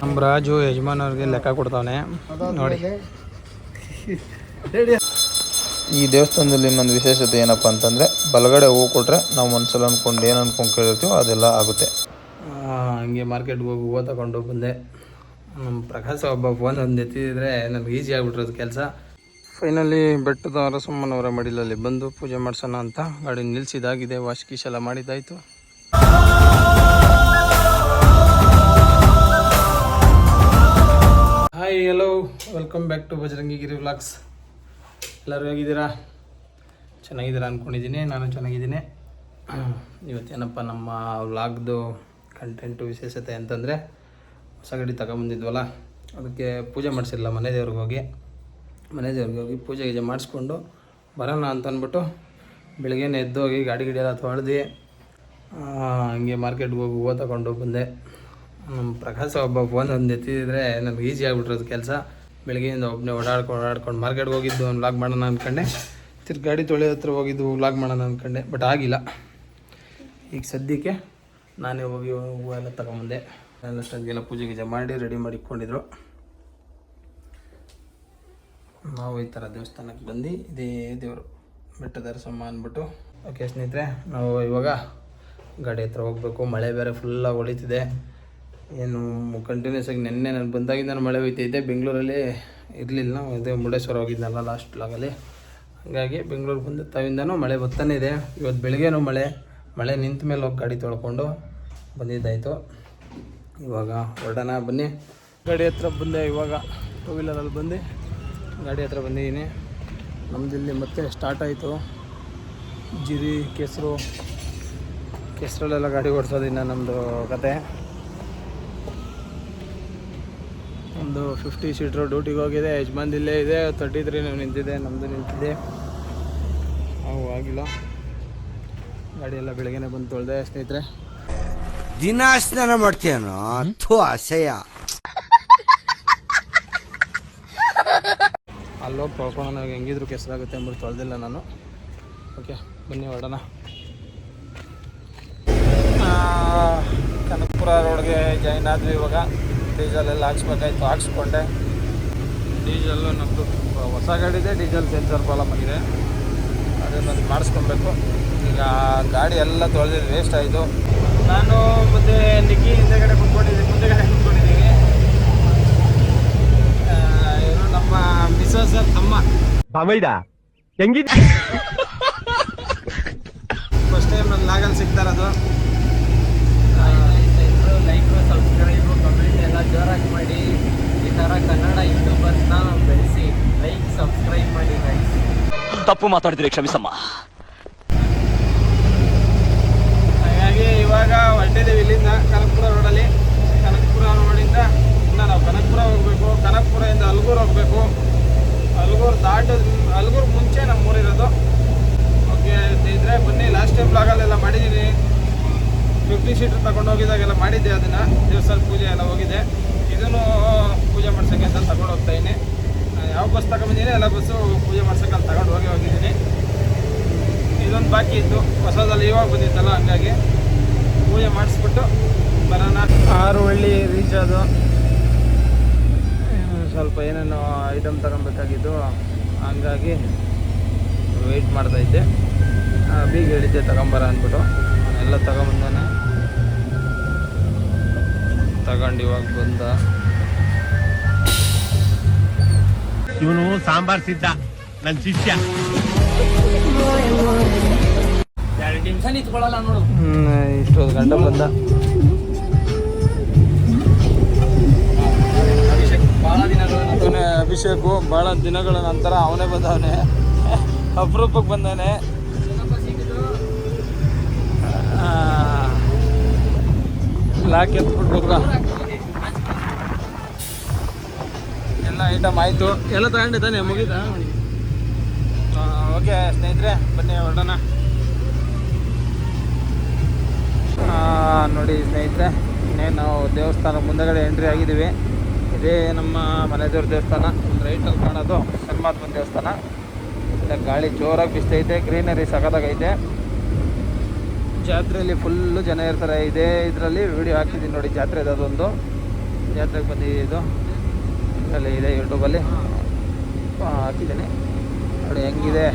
ನಮ್ಮ ರಾಜು ಯಜಮಾನವ್ರಿಗೆ ಲೆಕ್ಕ ಕೊಡ್ತಾವನೆ. ನೋಡಿ. ಈ ದೇವಸ್ಥಾನದಲ್ಲಿ ಇನ್ನೊಂದು ವಿಶೇಷತೆ ಏನಪ್ಪ ಅಂತಂದರೆ ಬಲಗಡೆ ಹೂ ಕೊಟ್ಟರೆ ನಾವು ಮನಸ್ಸಲ್ಲಿ ಅಂದ್ಕೊಂಡು ಏನು ಅಂದ್ಕೊಂಡು ಕೇಳಿರ್ತೀವೋ ಅದೆಲ್ಲ ಆಗುತ್ತೆ. ಹಂಗೆ ಮಾರ್ಕೆಟ್ಗೆ ಹೋಗಿ ಹೂವು ತಗೊಂಡು ಬಂದೆ. ನಮ್ಮ ಪ್ರಕಾಶ ಒಬ್ಬ ಫೋನ್ ಒಂದು ಎತ್ತಿದ್ರೆ ನನಗೆ ಈಸಿ ಆಗ್ಬಿಟ್ರದು ಕೆಲಸ. ಫೈನಲಿ ಬೆಟ್ಟದ ಅರಸಮ್ಮನವರ ಮಡಿಲಲ್ಲಿ ಬಂದು ಪೂಜೆ ಮಾಡಿಸೋಣ ಅಂತ ಗಾಡಿ ನಿಲ್ಸಿದಾಗಿದೆ. ವಾಶ್ ಗೀಶ್ ಎಲ್ಲ ಮಾಡಿದ್ದಾಯಿತು. Hi hello welcome back to ಬಜರಂಗಿಗಿರಿ vlogs ಎಲ್ಲರೂ ಹೇಗಿದ್ದೀರಾ? ಚೆನ್ನಾಗಿದ್ದೀರಾ ಅಂದ್ಕೊಂಡಿದ್ದೀನಿ ನಾನು ಚೆನ್ನಾಗಿದ್ದೀನಿ. ಇವತ್ತೇನಪ್ಪ ನಮ್ಮ ವ್ಲಾಗ್ದು ಕಂಟೆಂಟು ವಿಶೇಷತೆ ಅಂತಂದರೆ ಹೊಸ ಗಡಿ ತಗೊಂಬಂದಿದ್ವಲ್ಲ, ಅದಕ್ಕೆ ಪೂಜೆ ಮಾಡಿಸಿಲ್ಲ ಮನೆ ದೇವ್ರಿಗೆ ಹೋಗಿ. ಮನೆ ದೇವ್ರಿಗೆ ಹೋಗಿ ಪೂಜೆ ಗೀಜೆ ಮಾಡಿಸ್ಕೊಂಡು ಬರೋಣ ಅಂತ ಅಂದ್ಬಿಟ್ಟು ಬೆಳಗ್ಗೆನೇ ಎದ್ದೋಗಿ ಗಾಡಿ ಗಿಡಿ ಎಲ್ಲ ತೊಳೆದು ಹಂಗೆ ಮಾರ್ಕೆಟ್ಗೆ ಹೋಗಿ ಹೂವು ತಗೊಂಡು ಬಂದೆ. ನಮ್ಮ ಪ್ರಕಾಶ ಒಬ್ಬ ಫೋನ್ ಒಂದು ಎತ್ತಿದ್ರೆ ನಮ್ಗೆ ಈಸಿ ಆಗ್ಬಿಟ್ರದು ಕೆಲಸ. ಬೆಳಗ್ಗೆಯಿಂದ ಒಬ್ಬನೇ ಓಡಾಡ್ಕೊಂಡು ಓಡಾಡ್ಕೊಂಡು ಮಾರ್ಕೆಟ್ಗೆ ಹೋಗಿದ್ದು ಒಂದು ವ್ಲಾಗ್ ಮಾಡೋಣ ಅಂದ್ಕೊಂಡೆ ತಿರ್ಗಿ ಗಾಡಿ ತೊಳೆಯೋ ಹತ್ರ ಹೋಗಿದ್ದು ವ್ಲಾಗ್ ಮಾಡೋಣ ಅಂದ್ಕೊಂಡೆ ಬಟ್ ಆಗಿಲ್ಲ. ಈಗ ಸದ್ಯಕ್ಕೆ ನಾನೇ ಹೋಗಿ ಹೂವು ಎಲ್ಲ ತಗೊಂಬಂದೆ. ಎಲ್ಲ ಪೂಜೆ ಗೀಜೆ ಮಾಡಿ ರೆಡಿ ಮಾಡಿ ಇಟ್ಕೊಂಡಿದ್ರು. ನಾವು ಈ ಥರ ದೇವಸ್ಥಾನಕ್ಕೆ ಬಂದು ಇದೇ ದೇವರು ಬೆಟ್ಟದ ಅರಸಮ್ಮ ಅಂದ್ಬಿಟ್ಟು, ಓಕೆ ಸ್ನೇಹಿತರೆ, ನಾವು ಇವಾಗ ಗಾಡಿ ಹತ್ರ ಹೋಗಬೇಕು. ಮಳೆ ಬೇರೆ ಫುಲ್ಲಾಗಿ ಹೊಳಿತಿದೆ. ಏನು ಕಂಟಿನ್ಯೂಸ್ ಆಗಿ ನೆನ್ನೆ ನಾನು ಬಂದಾಗಿಂದ ಮಳೆ ಹೋಯ್ತೈತೆ ಬೆಂಗಳೂರಲ್ಲಿ ಇರಲಿಲ್ಲ. ಇದೇ ಮುರುಡೇಶ್ವರ ಹೋಗಿದ್ನಲ್ಲ ಲಾಸ್ಟ್ ಲಾಗಲ್ಲಿ ಹಾಗಾಗಿ ಬೆಂಗಳೂರು ಬಂದ ತಾವಿಂದನೂ ಮಳೆ ಬರ್ತಾನೆ ಇದೆ. ಇವತ್ತು ಬೆಳಗ್ಗೆನೂ ಮಳೆ. ಮಳೆ ನಿಂತ ಮೇಲೆ ಹೋಗಿ ಗಾಡಿ ತೊಳ್ಕೊಂಡು ಬಂದಿದ್ದಾಯಿತು. ಇವಾಗ ಹೊರಡೋಣ ಬನ್ನಿ. ಗಾಡಿ ಹತ್ರ ಬಂದೆ ಇವಾಗ. ಟೂ ವೀಲರಲ್ಲಿ ಬಂದು ಗಾಡಿ ಹತ್ರ ಬಂದಿದ್ದೀನಿ. ನಮ್ಮದಿಲ್ಲಿ ಮತ್ತೆ ಸ್ಟಾರ್ಟ್ ಆಯಿತು. ಜಿರಿ, ಕೆಸರು. ಕೆಸರಲ್ಲೆಲ್ಲ ಗಾಡಿ ಓಡಿಸೋದಿನ್ನ ನಮ್ಮದು ಕತೆ. ಒಂದು ಫಿಫ್ಟಿ ಸೀಟ್ರು ಡ್ಯೂಟಿಗೆ ಹೋಗಿದೆ. ಯಜಮಾನ್ ಇಲ್ಲೇ ಇದೆ. ತರ್ಟಿ ತ್ರೀ ನಿಂತಿದೆ. ನಮ್ಮದು ನಿಂತಿದೆ. ಅವು ಆಗಿಲ್ಲ. ಗಾಡಿ ಎಲ್ಲ ಬೆಳಗ್ಗೆನೆ ಬಂದು ತೊಳೆದೆ ಸ್ನೇಹಿತರೆ. ದಿನ ಸ್ನಾನ ಮಾಡ್ತೀಯನೋ? ಥೂ ಅಸಹ್ಯ. ಅಲ್ಲೋಗಿ ತೊಳ್ಕೊಳ್ಳೋಣ ನನಗೆ ಹೆಂಗಿದ್ರು ಕೆಸರಾಗುತ್ತೆ ಅಂದ್ಬಿಟ್ಟು ತೊಳೆದಿಲ್ಲ ನಾನು. ಓಕೆ ಬನ್ನಿ ಹೊರಡೋಣ. ಆ, ಕನಕಪುರ ರೋಡ್ಗೆ ಜಾಯ್ನ್ ಆದ್ವಿ ಇವಾಗ. ಡೀಸೆಲ್ ಎಲ್ಲ ಹಾಕ್ಸ್ಬೇಕಾಯ್ತು ಹಾಕ್ಸ್ಕೊಂಡೆ. ಡೀಸೆಲ್ಲು ನಮ್ಮದು ಹೊಸ ಗಾಡಿದೆ ಡೀಸೆಲ್ ಸೆನ್ಸರ್ ಪ್ರಾಬ್ಲಮ್ ಆಗಿದೆ. ಅದನ್ನೊಂದು ಮಾಡಿಸ್ಕೊಬೇಕು. ಈಗ ಗಾಡಿ ಎಲ್ಲ ತೊಳೆದಿದ್ದು ವೇಸ್ಟ್ ಆಯಿತು. ನಾನು ಮತ್ತೆ ನಿಕ್ಕಿ ಹಿಂದೆಗಡೆ ಕುತ್ಕೊಂಡಿದ್ದೀನಿ ಮುಂದೆಗಡೆ ಕುತ್ಕೊಂಡಿದ್ದೀನಿ. ಇವರು ನಮ್ಮ ಮಿಸಸ್ ತಮ್ಮ. ಫಸ್ಟ್ ಟೈಮ್ ನನ್ನ ಲಾಗಲ್ಲಿ ಸಿಗ್ತಾ ಇರೋದು. ಲೈಕ್ ಸಬ್ಸ್ಕ್ರೈಬು ಕಮೆಂಟ್ ಎಲ್ಲ ಜೋರಾಗಿ ಮಾಡಿ. ಈ ಥರ ಕನ್ನಡ ಯೂಟ್ಯೂಬರ್ಸ್ನ ಬೆಳೆಸಿ, ಲೈಕ್, ಸಬ್ಸ್ಕ್ರೈಬ್ ಮಾಡಿ ಗೈಸ್ ತಪ್ಪು ಮಾತಾಡಿದ್ರೆ ಕ್ಷಮಿಸಮ್ಮ ಹಾಗಾಗಿ ಇವಾಗ ಹೊರಟಿದ್ದೀವಿ ಇಲ್ಲಿಂದ ಕನಕಪುರ ರೋಡಲ್ಲಿ ಕನಕಪುರ ರೋಡಿಂದ ಇನ್ನು ನಾವು ಕನಕಪುರ ಹೋಗಬೇಕು ಕನಕಪುರದಿಂದ ಅಲ್ಗೂರು ಹೋಗಬೇಕು ಅಲ್ಗೂರು ದಾಟದ ಅಲ್ಗೂರು ಮುಂಚೆ ನಮ್ಮ ಊರಿರೋದು ಓಕೆ ಸ್ನೇಹಿತರೆ ಬನ್ನಿ ಲಾಸ್ಟ್ ಟೈಮ್ ಬ್ಲಾಗಲ್ಲೆಲ್ಲ ಮಾಡಿದ್ದೀನಿ ಫಿಫ್ಟಿ ಸೀಟ್ರ್ ತಗೊಂಡು ಹೋಗಿದಾಗೆಲ್ಲ ಮಾಡಿದ್ದೆ, ಅದನ್ನು ದೇವಸ್ಥಾನ ಪೂಜೆ ಎಲ್ಲ ಹೋಗಿದೆ. ಇದನ್ನು ಪೂಜೆ ಮಾಡ್ಸೋಕ್ಕೆ ಅಂತ ತಗೊಂಡು ಹೋಗ್ತಾ ಇದ್ದೀನಿ. ಯಾವ ಬಸ್ ತಗೊಂಡಿದ್ದೀನಿ ಎಲ್ಲ ಬಸ್ಸು ಪೂಜೆ ಮಾಡ್ಸೋಕೆ ಅಲ್ಲಿ ತಗೊಂಡು ಹೋಗಿ ಹೋಗಿದ್ದೀನಿ. ಇದೊಂದು ಬಾಕಿ ಇತ್ತು. ಹೊಸದಲ್ಲಿ ಇವಾಗ ಬಂದಿತ್ತಲ್ಲ, ಹಂಗಾಗಿ ಪೂಜೆ ಮಾಡಿಸ್ಬಿಟ್ಟು ಬರೋಣ. ಆರು ಹಳ್ಳಿ ರೀಚ್ ಅದು. ಸ್ವಲ್ಪ ಏನೇನೋ ಐಟಮ್ ತಗೊಬೇಕಾಗಿದ್ದು ಹಂಗಾಗಿ ವೆಯ್ಟ್ ಮಾಡ್ತಾ ಇದ್ದೆ. ಬೀಗ ಹೇಳಿದ್ದೆ ತಗೊಂಬರ ಅಂದ್ಬಿಟ್ಟು. ಎಲ್ಲ ತಗೊಂಬಂದಾನೆ. ತಗೊಂಡು ಇವಾಗ ಬಂದ. ಇವನು ಸಾಂಬಾರ್ ಸಿದ್ಧ ನನ್ನ ಶಿಷ್ಯ. ಇಷ್ಟೊಂದು ಗಂಟೆ ಬಂದ. ಅಭಿಷೇಕು ಭಾಳ ದಿನಗಳ ನಂತರ ಅವನೇ ಬಂದವನೆ. ಅಪರೂಪಕ್ಕೆ ಬಂದಾನೆ ಲಾಕ್ ಎತ್ಬಿಟ್ಬಿಟ್ರ ಎಲ್ಲ ಐಟಮ್ ಆಯಿತು. ಎಲ್ಲ ತಗೊಂಡಿದ್ದಾನೆ ಮುಗಿದ? ಓಕೆ ಸ್ನೇಹಿತರೆ, ಬನ್ನಿ ಹೊರಡೋಣ. ನೋಡಿ ಸ್ನೇಹಿತರೆ ಇನ್ನೇನು ನಾವು ದೇವಸ್ಥಾನ ಮುಂದಗಡೆ ಎಂಟ್ರಿ ಆಗಿದ್ದೀವಿ. ಇದೇ ನಮ್ಮ ಮನೆದೇವ್ರ ದೇವಸ್ಥಾನ. ದೇವಸ್ಥಾನ ರೈಟಲ್ಲಿ ಕಾಣೋದು ಪರಮಾತ್ಮನ ದೇವಸ್ಥಾನ. ಗಾಳಿ ಜೋರಾಗಿ ಬಿಸ್ತೈತೆ ಗ್ರೀನರಿ ಸಖತ್ತಾಗೈತೆ. ಜಾತ್ರೆಯಲ್ಲಿ ಫುಲ್ಲು ಜನ ಇರ್ತಾರೆ. ಇದೇ ಇದರಲ್ಲಿ ವಿಡಿಯೋ ಹಾಕಿದ್ದೀನಿ ನೋಡಿ, ಜಾತ್ರೆ ಅದೊಂದು. ಜಾತ್ರೆಗೆ ಬಂದಿದೆ ಇದು. ಅಲ್ಲಿ ಇದೆ ಯೂಟ್ಯೂಬಲ್ಲಿ ಹಾಕಿದ್ದೀನಿ. ನೋಡಿ, ಹೆಂಗಿದೆ?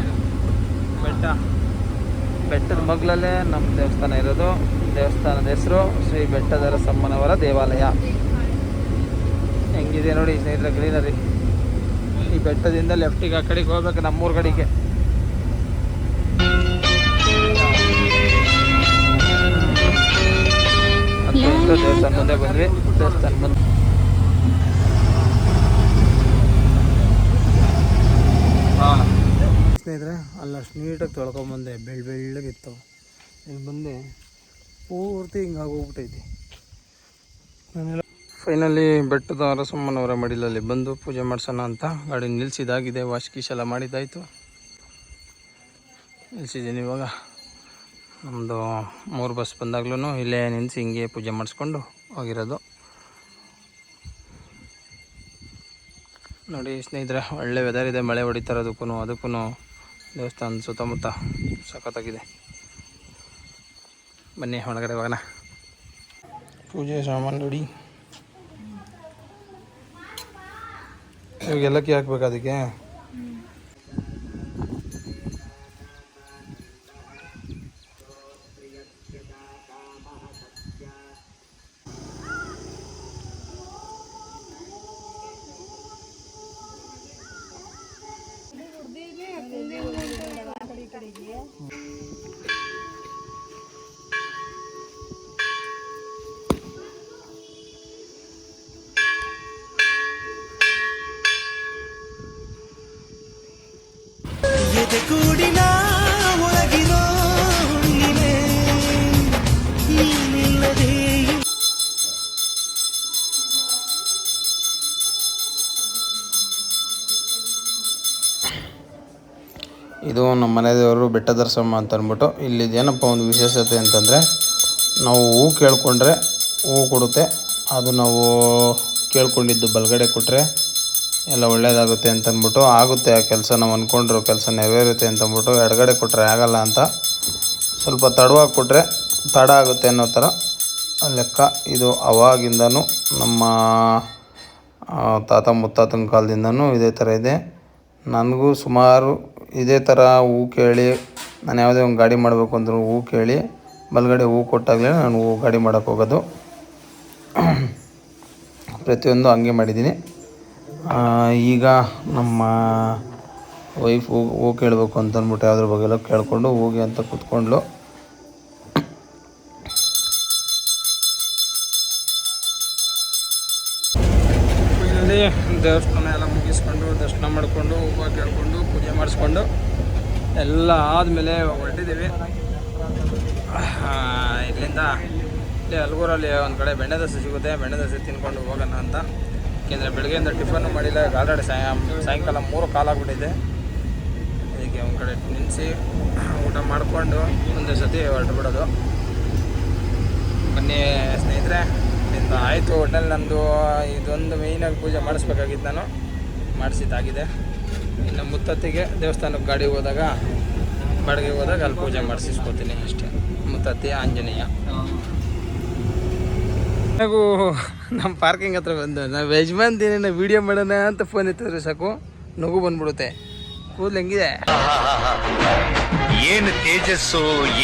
ಬೆಟ್ಟ. ಬೆಟ್ಟದ ಮಗ್ಲಲ್ಲೇ ನಮ್ಮ ದೇವಸ್ಥಾನ ಇರೋದು. ದೇವಸ್ಥಾನದ ಹೆಸರು ಶ್ರೀ ಬೆಟ್ಟದರ ಸಮ್ಮನವರ ದೇವಾಲಯ. ಹೆಂಗಿದೆ ನೋಡಿ ಸ್ನೇಹಿತರ ಗ್ರೀನರಿ ಈ ಬೆಟ್ಟದಿಂದ ಲೆಫ್ಟಿಗೆ ಆ ಕಡೆಗೆ ಹೋಗ್ಬೇಕು ನಮ್ಮೂರ ಕಡೆಗೆ. ನಿಮಿಷ ದೇವಸ್ಥಾನ ಮುಂದೆ ಬಂದ್ವಿ. ದೇವಸ್ಥಾನ ಮುಂದೆ ಸ್ನೇಹಿತರೆ ಅಲ್ಲಷ್ಟು ನೀಟಾಗಿ ತೊಳ್ಕೊಂಬಂದೆ ಬೆಳ್ಳ ಬೆಳ್ಳಗಿತ್ತು ಇಲ್ಲಿ ಬಂದೆ ಪೂರ್ತಿ ಹಿಂಗೆ ಆಗೋಗ್ಬಿಟ್ಟೈತಿ. ನಾನೆಲ್ಲ ಫೈನಲಿ ಬೆಟ್ಟದ ಅರಸಮ್ಮನವರ ಮಡಿಲಲ್ಲಿ ಬಂದು ಪೂಜೆ ಮಾಡ್ಸೋಣ ಅಂತ ಗಾಡಿ ನಿಲ್ಲಿಸಿದಾಗಿದೆ ವಾಶ್ ಗೀಶ್ ಎಲ್ಲ ಮಾಡಿದ್ದಾಯಿತು. ನಿಲ್ಲಿಸಿದ್ದೀನಿ ಇವಾಗ. ನಮ್ಮದು ಮೂರು ಬಸ್ ಬಂದಾಗ್ಲೂ ಇಲ್ಲೇ ನಿಲ್ಲಿಸಿ ಹಿಂಗೆ ಪೂಜೆ ಮಾಡಿಸ್ಕೊಂಡು ಹೋಗಿರೋದು. ನೋಡಿ ಸ್ನೇಹಿತರೆ, ಒಳ್ಳೆ ವೆದರ್ ಇದೆ, ಮಳೆ ಹೊಡಿತಾ ಇರೋದಕ್ಕೂ ಅದಕ್ಕೂ ದೇವಸ್ಥಾನ ಸುತ್ತಮುತ್ತ ಸಖತ್ತಾಗಿದೆ. ಬನ್ನಿ ಒಳಗಡೆ ಹೋಗೋಣ. ಪೂಜೆ ಸಾಮಾನು ನೋಡಿ. ಇವಾಗ ಎಲ್ಲಕ್ಕೆ ಹಾಕ್ಬೇಕು ಅದಕ್ಕೆ? ಇದು ನಮ್ಮ ಮನೆ ದೇವರು ಬೆಟ್ಟ ದರ್ಶನ ಅಂತ ಅಂದ್ಬಿಟ್ಟು ಇಲ್ಲಿ ಏನಪ್ಪ ಒಂದು ವಿಶೇಷತೆ ಅಂತಂದರೆ ನಾವು ಹೂ ಕೇಳ್ಕೊಂಡ್ರೆ ಹೂ ಕೊಡುತ್ತೆ. ಅದು ನಾವು ಕೇಳ್ಕೊಂಡಿದ್ದು ಬಲಗಡೆ ಕೊಟ್ಟರೆ ಎಲ್ಲ ಒಳ್ಳೆಯದಾಗುತ್ತೆ ಅಂತ ಅಂದ್ಬಿಟ್ಟು ಆಗುತ್ತೆ ಆ ಕೆಲಸ ನಾವು ಅಂದ್ಕೊಂಡ್ರು ಕೆಲಸ ನೆರವೇರುತ್ತೆ ಅಂತ ಅಂದ್ಬಿಟ್ಟು ಎಡಗಡೆ ಕೊಟ್ಟರೆ ಆಗಲ್ಲ ಅಂತ ಸ್ವಲ್ಪ ತಡವಾಗಿ ಕೊಟ್ಟರೆ ತಡ ಆಗುತ್ತೆ ಅನ್ನೋ ಥರ ಲೆಕ್ಕ ಇದು ಅವಾಗಿಂದನೂ ನಮ್ಮ ತಾತ ಮುತ್ತಾತನ ಕಾಲದಿಂದನೂ ಇದೇ ಥರ ಇದೆ. ನನಗೂ ಸುಮಾರು ಇದೇ ಥರ ಹೂ ಕೇಳಿ, ನಾನು ಯಾವುದೇ ಒಂದು ಗಾಡಿ ಮಾಡಬೇಕು ಅಂದರೂ ಹೂ ಕೇಳಿ, ಬಲಗಡೆ ಹೂ ಕೊಟ್ಟಾಗಲೇ ನಾನು ಹೂ ಗಾಡಿ ಮಾಡೋಕ್ಕೆ ಹೋಗೋದು. ಪ್ರತಿಯೊಂದು ಹಂಗೆ ಮಾಡಿದ್ದೀನಿ. ಈಗ ನಮ್ಮ ವೈಫ್ ಹೋಗಿ ಹೋಗಿ ಕೇಳಬೇಕು ಅಂತ ಅಂದ್ಬಿಟ್ಟು ಯಾವ್ದ್ರ ಬಗ್ಗೆ ಎಲ್ಲ ಕೇಳಿಕೊಂಡು ಹೋಗಿ ಅಂತ ಕೂತ್ಕೊಂಡ್ಲು. ದೇವಸ್ಥಾನ ಎಲ್ಲ ಮುಗಿಸ್ಕೊಂಡು ದರ್ಶನ ಮಾಡಿಕೊಂಡು, ಹೂವು ಕೇಳಿಕೊಂಡು, ಪೂಜೆ ಮಾಡಿಸ್ಕೊಂಡು ಎಲ್ಲ ಆದಮೇಲೆ ಹೊರಟಿದ್ದೀವಿ. ಇಲ್ಲಿಂದ ಇಲ್ಲಿ ಅಲ್ಗೂರಲ್ಲಿ ಒಂದು ಕಡೆ ಬೆಣ್ಣೆ ದೋಸೆ ಸಿಗುತ್ತೆ. ಬೆಣ್ಣೆ ದೋಸೆ ತಿನ್ಕೊಂಡು ಹೋಗೋಣ ಅಂತ. ಯಾಕೆಂದರೆ ಬೆಳಗ್ಗೆಯಿಂದ ಟಿಫನ್ನು ಮಾಡಿಲ್ಲ, ಆಲ್ರೆಡಿ ಸಾಯ, ಸಾಯಂಕಾಲ ಮೂರು ಕಾಲಾಗ್ಬಿಟ್ಟಿದೆ ಅದಕ್ಕೆ ಒಂದು ಕಡೆ ನಿಲ್ಲಿಸಿ ಊಟ ಮಾಡಿಕೊಂಡು ಒಂದೇ ಸತಿ ಹೊರಟು ಬಿಡೋದು ಬನ್ನಿ ಸ್ನೇಹಿತರೆ, ಇಲ್ಲಿಂದ ಆಯಿತು ಒಟ್ಟಲ್ಲಿ ನಂದು. ಇದೊಂದು ಮೇಯ್ನಾಗಿ ಪೂಜೆ ಮಾಡಿಸ್ಬೇಕಾಗಿತ್ತು ನಾನು. ಮಾಡಿಸಿದ್ದಾಗಿದೆ. ಇನ್ನು ಮುತ್ತತ್ತಿಗೆ ದೇವಸ್ಥಾನಕ್ಕೆ ಗಾಡಿ ಹೋದಾಗ, ಬಾಡಿಗೆ ಹೋದಾಗ ಅಲ್ಲಿ ಪೂಜೆ ಮಾಡಿಸಿಸ್ಕೊತೀನಿ ಅಷ್ಟೇ. ಮುತ್ತತ್ತಿ ಆಂಜನೇಯ. ಹಾಗೂ ನಮ್ಮ ಪಾರ್ಕಿಂಗ್ ಹತ್ರ ಬಂದು ನಾವು ಯಜಮಾನ್ ದಿನ ವೀಡಿಯೋ ಮಾಡೋಣ ಅಂತ ಫೋನ್ ಎತ್ತಿದ್ರೆ ಸಾಕು ನಗು ಬಂದ್ಬಿಡುತ್ತೆ. ಕೂದಲು ಹೆಂಗಿದೆ? ಏನು ತೇಜಸ್ಸು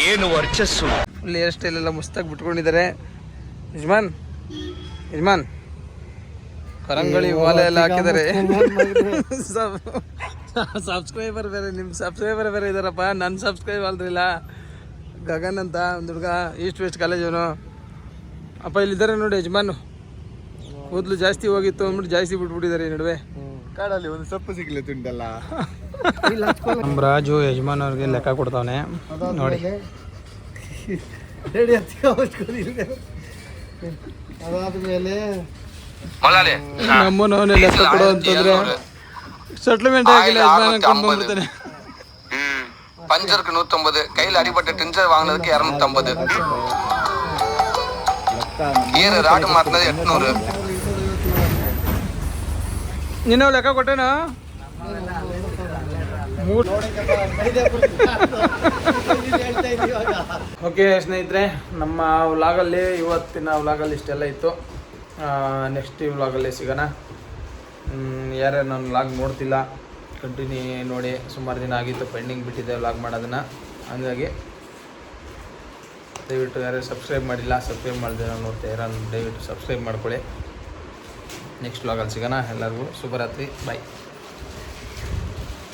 ಏನು ವರ್ಚಸ್ಸು? ಫುಲ್ ಹೇರ್ ಸ್ಟೈಲ್ ಎಲ್ಲ ಮಸ್ತಾಗಿ ಬಿಟ್ಕೊಂಡಿದ್ದಾರೆ. ಯಜಮಾನ್ ಯಜಮಾನ್ ಕರಂಗಳಿ ಓಲೆ ಎಲ್ಲ ಹಾಕಿದ್ದಾರೆ. ಸಬ್ಸ್ಕ್ರೈಬರ್ ಬೇರೆ ನಿಮ್ಮ ಸಬ್ಸ್ಕ್ರೈಬರ್ ಬೇರೆ ಇದಾರಪ್ಪ. ನನ್ನ ಸಬ್ಸ್ಕ್ರೈಬ್ ಅಲ್ರಿಲ್ಲ ಗಗನ್ ಅಂತ ಒಂದು ಹುಡುಗ ಈಸ್ಟ್ ವೆಸ್ಟ್ ಕಾಲೇಜ್ ಅವನು. ಅಪ್ಪ ಇಲ್ಲಿದ್ದಾರೆ ನೋಡಿ ಯಜಮಾನು ಕೂದಲು ಜಾಸ್ತಿ ಹೋಗಿತ್ತು ಅಂದ್ಬಿಟ್ಟು ಜಾಸ್ತಿ ಬಿಟ್ಬಿಟ್ಟಿದ್ದಾರೆ ಈ ನಡುವೆ ಕಾಡಲ್ಲಿ ಒಂದು ಸೊಪ್ಪು ಸಿಗ್ಲಿ ತುಂಡಲ್ಲ ನಮ್ಮ ರಾಜು ಯಜಮಾನ್ ಅವ್ರಿಗೆ ಲೆಕ್ಕ ಕೊಡ್ತಾವನೆ ನೋಡಿ ಅದಾದ್ಮೇಲೆ ನಮ್ಮನವನೇ ಲೆಕ್ಕ ಕೊಡು ಅಂತಂದ್ರೆ ಸೆಟ್ಲ್ಮೆಂಟ್ ಆಗಿಲ್ಲ ಯಜಮಾನ್ ಅನ್ಕೊಂಡ್ ಬಂದ್ಬಿಡ್ತಾನೆ பஞ்சருக்கு நூற்றம்பது கையில் அடிபட்ட டென்சர் வாங்கினதுக்கு இரநூத்தம்பது ನೀನು ಲೆಕ್ಕ మాత్రమే ಓಕೆ ಸ್ನೇಹಿತರೆ ನಮ್ಮ ವ್ಲಾಗಲ್ಲಿ ಇವತ್ತಿನ ವ್ಲಾಗಲ್ಲಿ ಇಷ್ಟೆಲ್ಲ ಇತ್ತು. ನೆಕ್ಸ್ಟ್ ಈ ವ್ಲಾಗಲ್ಲಿ ಸಿಗೋಣ. ಯಾರ್ಯಾರು ನಾನು ವ್ಲಾಗ್ ನೋಡ್ತಿಲ್ಲ ಕಂಟಿನ್ಯೂ ನೋಡಿ. ಸುಮಾರು ದಿನ ಆಗಿತ್ತು ಪೆಂಡಿಂಗ್ ಬಿಟ್ಟಿದ್ದೆ ವ್ಲಾಗ್ ಮಾಡೋದನ್ನು. ಹಾಗಾಗಿ ದಯವಿಟ್ಟು ಯಾರೇ ಸಬ್ಸ್ಕ್ರೈಬ್ ಮಾಡಿಲ್ಲ, ಸಬ್ಸ್ಕ್ರೈಬ್ ಮಾಡಿದೆ ನಾನು ನೋಡ್ತಾ ದಯವಿಟ್ಟು ಸಬ್ಸ್ಕ್ರೈಬ್ ಮಾಡ್ಕೊಳ್ಳಿ. ನೆಕ್ಸ್ಟ್ ವ್ಲಾಗಲ್ಲಿ ಸಿಗೋಣ. ಎಲ್ಲರಿಗೂ ಶುಭರಾತ್ರಿ. ಬಾಯ್